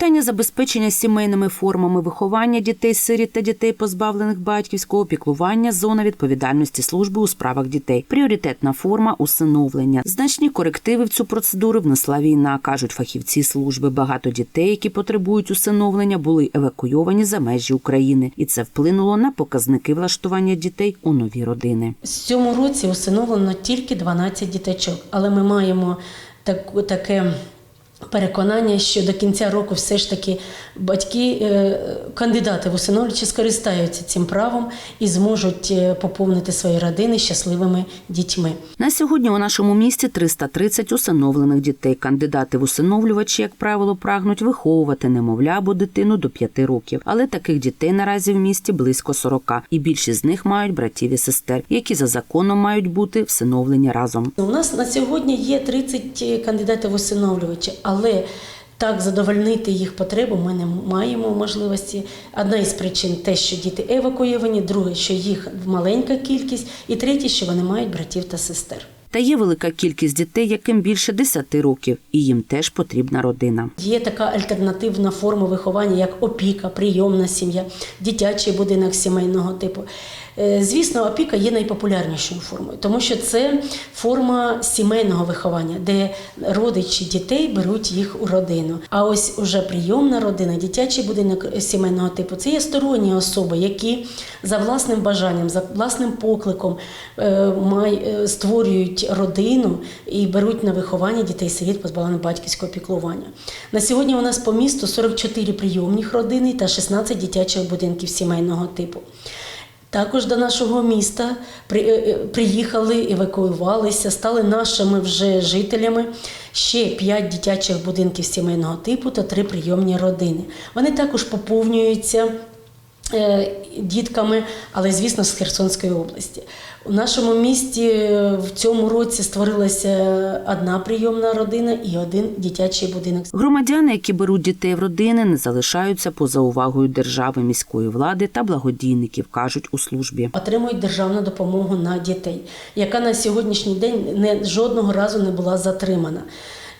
Питання забезпечення сімейними формами виховання дітей сиріт та дітей, позбавлених батьківського піклування, зона відповідальності служби у справах дітей, пріоритетна форма усиновлення. Значні корективи в цю процедуру внесла війна, кажуть фахівці служби. Багато дітей, які потребують усиновлення, були евакуйовані за межі України, і це вплинуло на показники влаштування дітей у нові родини. З цьому році усиновлено тільки 12 діточок, але ми маємо таке переконання, що до кінця року все ж таки батьки, е, кандидати в усиновлювачі скористаються цим правом і зможуть е, поповнити свої родини щасливими дітьми. На сьогодні у нашому місті 330 усиновлених дітей. Кандидати в усиновлювачі, як правило, прагнуть виховувати немовля або дитину до 5 років. Але таких дітей наразі в місті близько 40, і більшість з них мають братів і сестер, які за законом мають бути всиновлені разом. У нас на сьогодні є 30 кандидатів в усиновлювачі, але так задовольнити їх потребу ми не маємо можливості. Одна із причин те, що діти евакуйовані, друге, що їх маленька кількість, і третє, що вони мають братів та сестер. Та є велика кількість дітей, яким більше 10 років, і їм теж потрібна родина. Є така альтернативна форма виховання, як опіка, прийомна сім'я, дитячий будинок сімейного типу. Е, Звісно, опіка є найпопулярнішою формою, тому що це форма сімейного виховання, де родичі дітей беруть їх у родину. А ось уже прийомна родина, дитячий будинок сімейного типу це є сторонні особи, які за власним бажанням, за власним покликом е, е, створюють родину і беруть на виховання дітей-сиріт, позбавлених батьківського піклування. На сьогодні у нас по місту 44 прийомних родини та 16 дитячих будинків сімейного типу. Також до нашого міста при- е, е, приїхали, евакуювалися, стали нашими вже жителями ще п'ять дитячих будинків сімейного типу та три прийомні родини. Вони також поповнюються дітками, але звісно з Херсонської області. У нашому місті е, в цьому році створилася одна прийомна родина і один дитячий будинок. Громадяни, які беруть дітей в родини, не залишаються поза увагою держави, міської влади та благодійників, кажуть у службі. отримують державну допомогу на дітей, яка на сьогоднішній день не жодного разу не була затримана.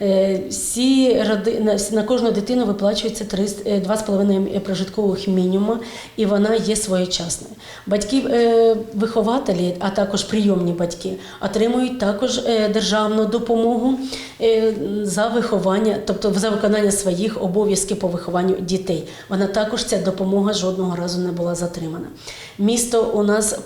Е, Всі роди, на, кожну дитину виплачується 300 е, 2,5 прожиткових мінімума, і вона є своєчасною. Батьки е, а також прийомні батьки, отримують також державну допомогу за виховання, тобто за виконання своїх обов'язків по вихованню дітей. Вона також ця допомога жодного разу не була затримана. Місто у нас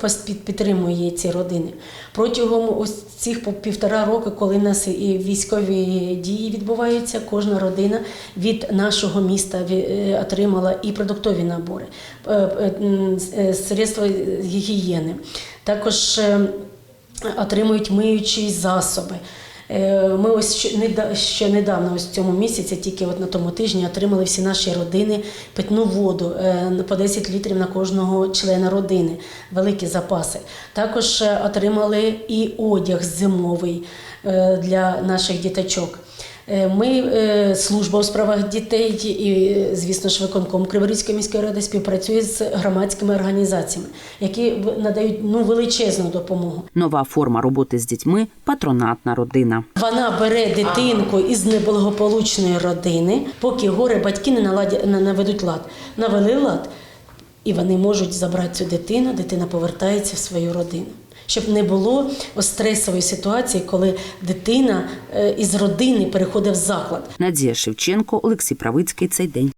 підтримує ці родини. Протягом ось цих півтора року, коли нас і військові дії відбуваються, кожна родина від нашого міста е, отримала і продуктові набори, е, е, средства гігієни. Також отримують миючі засоби. Е, Ми ось ще неда- ще недавно, ось в цьому місяці, тільки от на тому тижні, отримали всі наші родини питну воду е, по 10 літрів на кожного члена родини, великі запаси. Також е, отримали і одяг зимовий для наших діточок. Е, Ми, е, служба у справах дітей і, звісно ж, виконком Криворізької міської ради співпрацює з громадськими організаціями, які надають ну, величезну допомогу. Нова форма роботи з дітьми патронатна родина. Вона бере дитинку із неблагополучної родини, поки горе батьки не наладять, не наведуть лад. Навели лад, і вони можуть забрати цю дитину, дитина повертається в свою родину. Щоб не було стресової ситуації, коли дитина е, із родини переходить в заклад. Надія Шевченко, Олексій Правицький. Цей день.